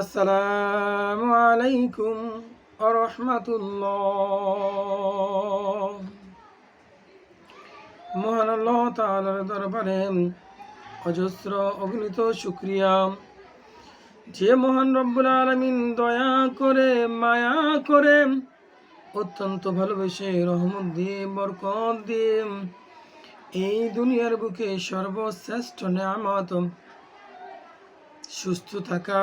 আসসালামু আলাইকুম রহমতুল্লাহ। মহান আল্লাহ তাআলার দরবারে অজস্র অগণিত শুক্রিয়া। যে মহান রব্বুল আলমিন দয়া করে, মায়া করে, অত্যন্ত ভালোবেসে রহমত দিয়ে, বরকত দিয়ে এই দুনিয়ার বুকে সর্বশ্রেষ্ঠ নেয়ামত, সুস্থ থাকা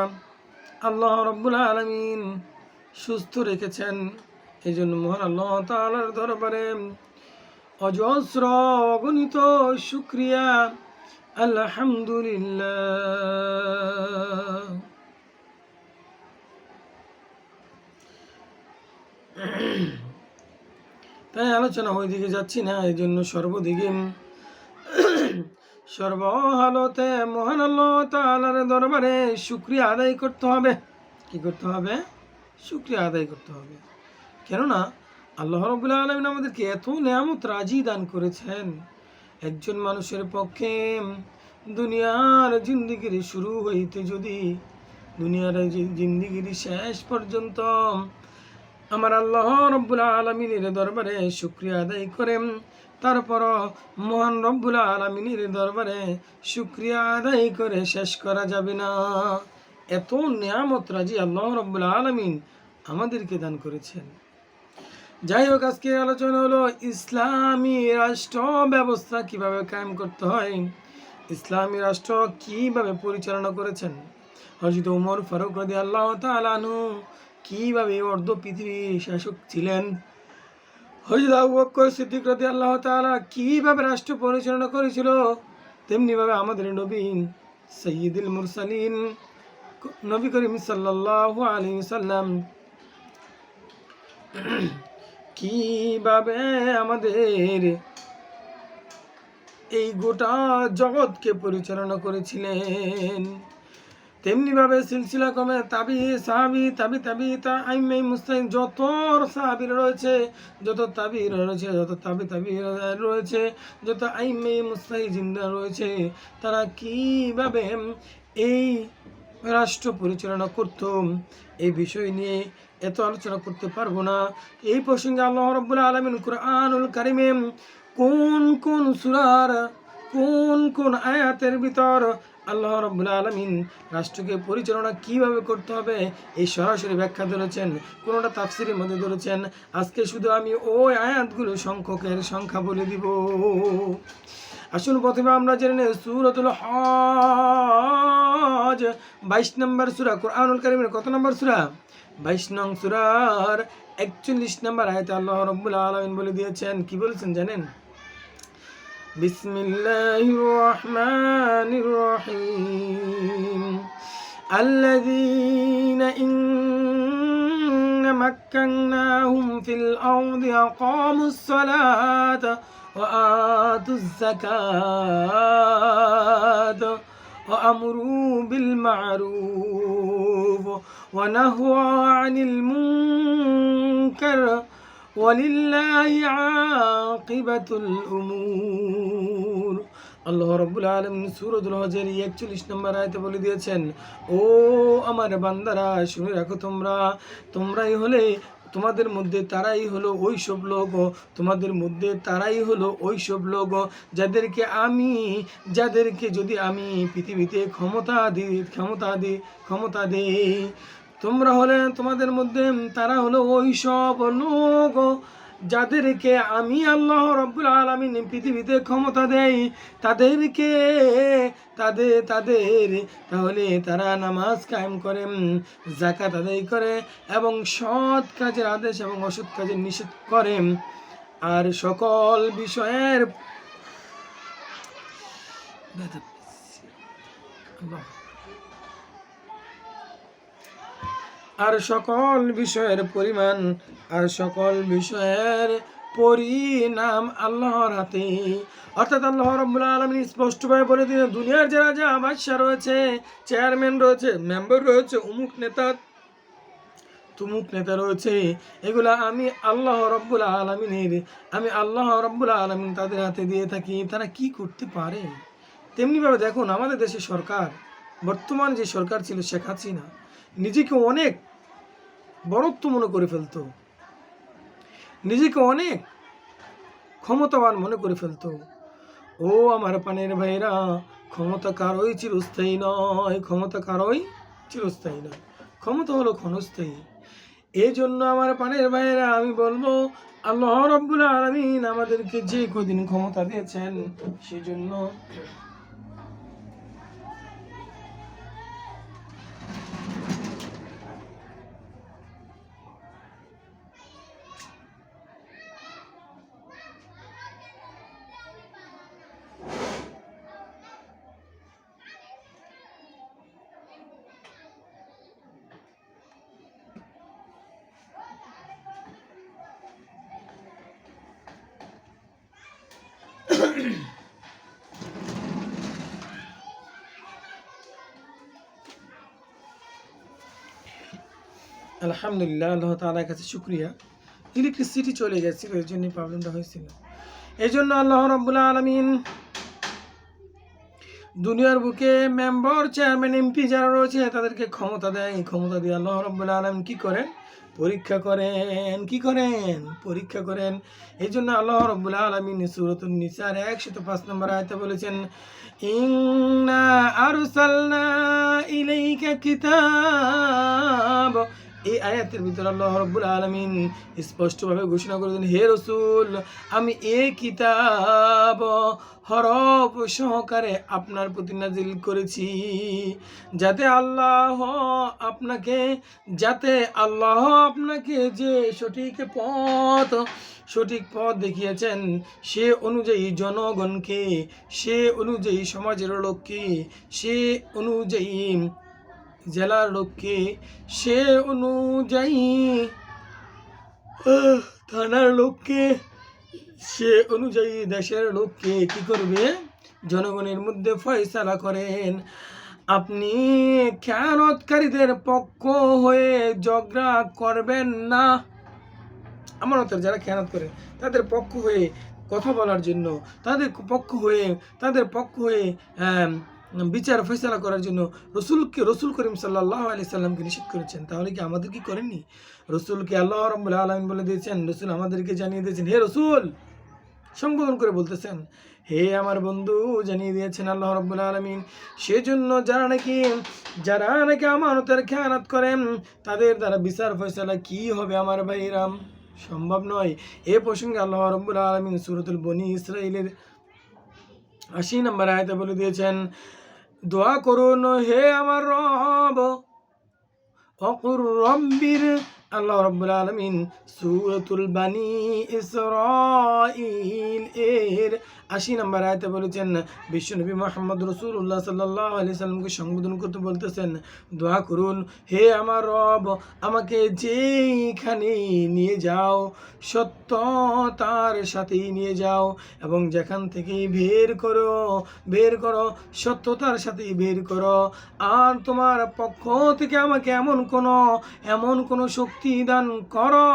আল্লাহ রব্বুল আলমিন সুস্থ রেখেছেন। এই জন্য মহান আল্লাহ তালার দরবারে অজস্র অগণিত শুক্রিয়া। আলহামদুলিল্লাহ। তাই আলোচনা ওই দিকে যাচ্ছি না এই জন্য সর্বদিকে সর্বহালতে মহান আল্লাহ তাআলার দরবারে শুক্রিয়া আদায় করতে হবে। কি করতে হবে? শুক্রিয়া আদায় করতে হবে। কেননা আল্লাহ রবুল্লা আলমিন আমাদেরকে এত নিয়ামত রাজি দান করেছেন। একজন মানুষের পক্ষে দুনিয়ার জিন্দিগির শুরু হইতে যদি দুনিয়ার জিন্দিগির শেষ পর্যন্ত আমার আল্লাহ রব্বুল আলমিনের দরবারে শুক্রিয়া আদায় করে তারপর মহান রব্বুল আলমিনের দরবারে শুক্রিয়া আদায় করে শেষ করা যাবে না। এত নিয়ামত রাজি আল্লাহ রব্বুল আলমিন আমাদেরকে দান করেছেন। যাই হোক আজকে আলোচনা হলো ইসলামী রাষ্ট্র ব্যবস্থা কীভাবে কায়েম করতে হয়, ইসলামী রাষ্ট্র কীভাবে পরিচালনা করেছেন। হজরত উমর ফারুক রদি আল্লাহ তালানু কীভাবে অর্ধ পৃথিবীর শাসক ছিলেন? হজরত আবু বকর সিদ্দিক রদি আল্লাহ তাআলা কীভাবে রাষ্ট্র পরিচালনা করেছিল? তেমনিভাবে আমাদের নবী সৈয়দুল মুরসালিন, নবী করিম সাল্লাল্লাহু আলাইহি সাল্লাম কীভাবে আমাদের এই গোটা জগৎকে পরিচালনা করেছিলেন? তেমনিভাবে সিলসিলা কমে তাবি সাহাবি তাবি তাবি, তা আইমাই মুস্তাহিন যত সাহাবির রয়েছে, যত তাবির রয়েছে, যত তাবি তাবি রয়েছে, যত আইমাই মুস্তাহি জিন্দা রয়েছে, তারা কীভাবে এই রাষ্ট্র পরিচালনা করত? এই বিষয় নিয়ে এত আলোচনা করতে পারব না। এই প্রসঙ্গে আল্লাহ রব্বুল আলমিন কুরআনুল কারিমে কোন কোন সুরার কোন কোন আয়াতের ভিতর আল্লাহ রব্বুল আলমিন রাষ্ট্রকে পরিচালনা কীভাবে করতে হবে, এই সরাসরি ব্যাখ্যা ধরেছেন, কোনোটা তাফসিরের মধ্যে ধরেছেন, আজকে শুধু আমি ওই আয়াতগুলো সংখ্যকের সংখ্যা বলে দিব। আসুন প্রথমে আমরা জেনে সুরতুল হজ, বাইশ নম্বর সুরা, কোরআনুল কারিমের কত নম্বর সুরা? বাইশ নং সুরার একচল্লিশ নম্বর আয়তে আল্লাহ রব্বুল আলমিন বলে দিয়েছেন, কি বলেছেন জানেন? بسم الله الرحمن الرحيم. الذين إن مكناهم في الأرض أقاموا الصلاة وآتوا الزكاة وأمروا بالمعروف ونهوا عن المنكر ওয়ালিল্লাহি আকিবাতুল উমুর। আল্লাহ রব্বুল আলম সুরতুল হজের একচল্লিশ নম্বর আয়তে বলে দিয়েছেন, ও আমার বান্দারা, শুনে রাখো তোমরা, তোমরাই হলে তোমাদের মধ্যে তারাই হলো ওই সব লোক, তোমাদের মধ্যে তারাই হলো ওই সব লোক, যাদেরকে আমি, যাদেরকে যদি আমি পৃথিবীতে ক্ষমতা দিই ক্ষমতা দিই ক্ষমতা দিই তোমরা হলে তোমাদের মধ্যে তারা হলো ওই সব লোক যাদেরকে আমি আল্লাহ রব্বুল আলমিন পৃথিবীতে ক্ষমতা দেই। তাদেরকে তাদের তাদের, তাহলে তারা নামাজ কায়েম করে জাকাত আদায় করে এবং সৎ কাজের আদেশ এবং অসৎ কাজের নিষেধ করে। আর সকল বিষয়ের আল্লাহ আর সকল বিষয়ের পরিমাণ, আর সকল বিষয়ের পরিণাম আল্লাহর হাতে। অর্থাৎ আল্লাহ রব্বুল আলমিন স্পষ্টভাবে বলে দিলেন, দুনিয়ার যারা যা বাদশা রয়েছে, চেয়ারম্যান রয়েছে, মেম্বার রয়েছে অমুক নেতা, তুমুক নেতা রয়েছে, এগুলা আমি আল্লাহ রব্বুল আলমিনের, আমি আল্লাহ রব্বুল আলমিন তাদের হাতে দিয়ে থাকি, তারা কি করতে পারে? তেমনিভাবে দেখুন, আমাদের দেশের সরকার, বর্তমান যে সরকার ছিল শেখ হাসিনা, নিজেকে অনেক বড়ত্ব মনে করে ফেলতো। নিজেকে অনেক ক্ষমতাবান মনে করে ফেলতো। ও আমার পানের ভাইরা, ক্ষমতা কারোই চিরস্থায়ী নয়, ক্ষমতা কারোই চিরস্থায়ী নয়। ক্ষমতা হলো ক্ষণস্থায়ী। এই জন্য আমার পানের ভাইয়েরা আমি বলব, আল্লাহ রব্বুল আলমিন আমাদেরকে যে কদিন ক্ষমতা দিয়েছেন, সেজন্য আলহামদুলিল্লাহ, আল্লাহ তালার কাছে শুক্রিয়া। ইলেকট্রিসিটি চলে গেছিল এই জন্যই প্রবলেমটা হয়েছিল। এই জন্য আল্লাহ রব্বুল্লা আলমিন দুনিয়ার বুকে মেম্বার, চেয়ারম্যান, এমপি যারা রয়েছে, তাদেরকে ক্ষমতা দেয় এই ক্ষমতা দিয়ে আল্লাহ রব্বুল্লা আলমিন কি করেন? পরীক্ষা করেন। কি করেন? পরীক্ষা করেন। এই জন্য আল্লাহ রব্বুল্লা আলমিন সুরতুল নিসার একশত পাঁচ নম্বর আয়তে বলেছেন, ইন্না আরসালনা ইলাইকা কিতাব। এই আয়াতের ভিতরে আল্লাহ রব্বুল আলমিন স্পষ্টভাবে ঘোষণা করে দেন হে রসুল, আমি এ কিতাব হরফ সহকারে আপনার প্রতি নাজিল করেছি, যাতে আল্লাহ আপনাকে, যাতে আল্লাহ আপনাকে যে সঠিক পথ সঠিক পথ দেখিয়েছেন, সে অনুযায়ী জনগণকে, সে অনুযায়ী সমাজের লোককে, সে অনুযায়ী জেলার লোককে সে অনুযায়ী থানার লোককে সে অনুযায়ী দেশের লোককে কি করবে? জনগণের মধ্যে ফয়সালা করেন। আপনি খেয়ানতকারীদের পক্ষ হয়ে ঝগড়া করবেন না। আমার আমানতের যারা খেয়ানত করে, তাদের পক্ষ হয়ে কথা বলার জন্য, তাদের পক্ষ হয়ে, তাদের পক্ষ হয়ে বিচার, ফয়সালা করার জন্য রসুলকে, রসুল করিম সাল্লাহ আলি সাল্লামকে নিষেধ করেছেন। তাহলে কি আমাদের কি করেননি? রসুলকে আল্লাহ রব্বুল আলমিন বলে দিয়েছেন, রসুল আমাদেরকে জানিয়ে দিয়েছেন, হে রসুল সম্বোধন করে বলতেছেন, হে আমার বন্ধু, জানিয়ে দিয়েছেন আল্লাহ রব্বুল আলমিন, সেজন্য যারা নাকি যারা নাকি আমানতের খেয়ানাত করেন, তাদের দ্বারা বিচার, ফয়সালা কি হবে আমার ভাইরাম সম্ভব নয়। এ প্রসঙ্গে আল্লাহ রব্বুল আলমিন সুরতুল বনি ইসরায়েলের আশি নম্বর আয়তা বলে দিয়েছেন দোয়া করুন হে আমার রব অকুর রব্বির আল্লাহ রব্বুল আলমিন সুরতুল বানি ইসরাইল এর আশি নম্বর আয়তে বলেছেন বিশ্বনবী মোহাম্মদ রসুল্লাহ সাল্লাহ আলি সাল্লামকে সম্বোধন করতে বলতেছেন, দোয়া করুন, হে আমার রব, আমাকে যেইখানে নিয়ে যাও সত্য তার সাথেই নিয়ে যাও, এবং যেখান থেকে বের করো বের করো, সত্যতার সাথেই বের করো, আর তোমার পক্ষ থেকে আমাকে এমন কোনো এমন কোনো শক্তি দান করো,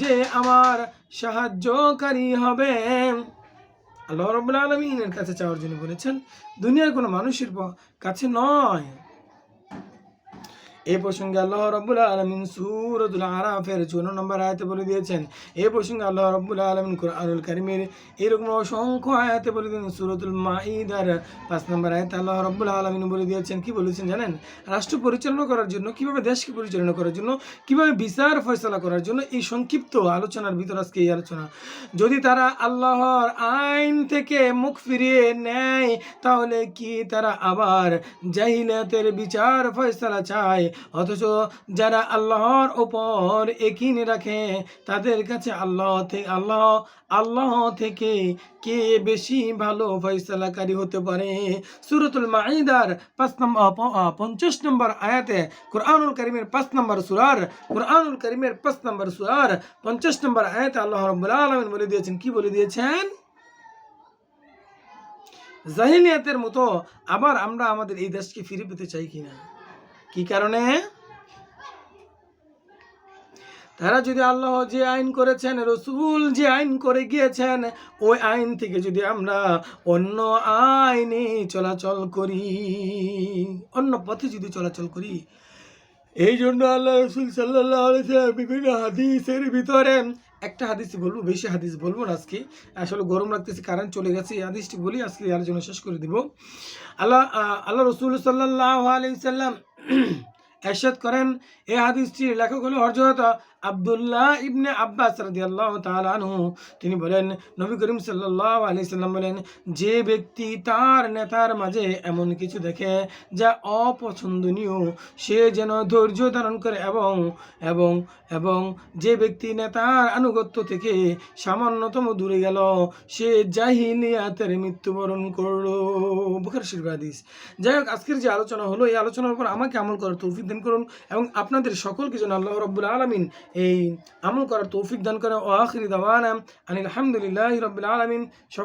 যে আমার সাহায্যকারী হবে। আল্লাহ রবুল্লা আলমিনের কাছে চাওয়ার জন্য বলেছেন, দুনিয়ার কোনো মানুষের কাছে নয়। এই প্রসঙ্গে আল্লাহ রব্বুল আলমিন সুরতুল আরাফের চৌন্ন নম্বর আয়াতে বলে দিয়েছেন এই প্রসঙ্গে আল্লাহ রব্বুল আলমিন কোরআনুল কারিমের এরকম অসংখ্য আয়াতে বলে দিয়েছেন, সুরতুল মাইদার পাঁচ নম্বর আয়াতে আল্লাহ রব্বুল আলমিন বলে দিয়েছেন, কি বলেছেন জানেন? রাষ্ট্র পরিচালনা করার জন্য, কীভাবে দেশকে পরিচালনা করার জন্য, কীভাবে বিচার ফয়সলা করার জন্য এই সংক্ষিপ্ত আলোচনার ভিতর আজকে এই আলোচনা। যদি তারা আল্লাহর আইন থেকে মুখ ফিরিয়ে নেয়, তাহলে কি তারা আবার জাহিলাতের বিচার ফয়সলা চায়? অথচ যারা আল্লাহর ওপর একিন রাখে, তাদের কাছে আল্লাহ থেকে আল্লাহ আল্লাহ থেকে কে বেশি ভালো ফয়সালাকারী হতে পারে? সুরতুল মাইদার পাঁচ নম্বর পঞ্চাশ নম্বর আয়াতে কোরআনুল করিমের পাঁচ নম্বর সুরার, কোরআনুল করিমের পাঁচ নম্বর সুরার পঞ্চাশ নম্বর আয়াতে আল্লাহ রব্বুল আলমিন বলে দিয়েছেন, কি বলে দিয়েছেন? জাহিলিয়াতের মতো আবার আমরা আমাদের এই দেশকে ফিরে পেতে চাই কিনা? কি কারণে? তারা যদি আল্লাহ যে আইন করেছেন, রসুল যে আইন করে গিয়েছেন, ওই আইন থেকে যদি আমরা অন্য আইনে চলাচল করি, অন্য পথে যদি চলাচল করি, এই জন্য আল্লাহ রসুল সাল্লাহ বিভিন্ন হাদিসের ভিতরে, একটা হাদিস বলব, বেশি হাদিস বলব না আজকে, আসলে গরম লাগতেছে, কারেন্ট চলে গেছে, এই হাদিসটি বলি, আজকে আলোচনা শেষ করে দিব। আল্লাহ আল্লাহ রসুল সাল্লাহ আলাইসাল্লাম এরশাদ করেন। এ হাদিসটির লেখক হল হরজত আব্দুল্লাহ ইবনে আব্বাস রাদিয়াল্লাহু তাআলা আনহু, তিনি বলেন, নবী করিম সাল্লাল্লাহু আলাইহি সাল্লাম বলেন, যে ব্যক্তি তার নেতার মাঝে এমন কিছু দেখে যা অপছন্দনীয়, সে যেন ধৈর্য ধারণ করে এবং এবং এবং যে ব্যক্তি নেতার আনুগত্য থেকে সামান্যতম দূরে গেল, সে জাহিলিয়াতের মৃত্যুবরণ করল। বুখার শরীফ হাদিস। যাই হোক, আজকের যে আলোচনা হলো, এই আলোচনার উপর আমাকে আমল করার তৌফিক দান করুন এবং আপনাদের সকলকে যেন আল্লাহ রব্বুল আলমিন এই আমল করার তৌফিক দান করে ও আখরি দাওয়ানা আনিল আলহামদুলিল্লাহ রবিল আলমিন। সকল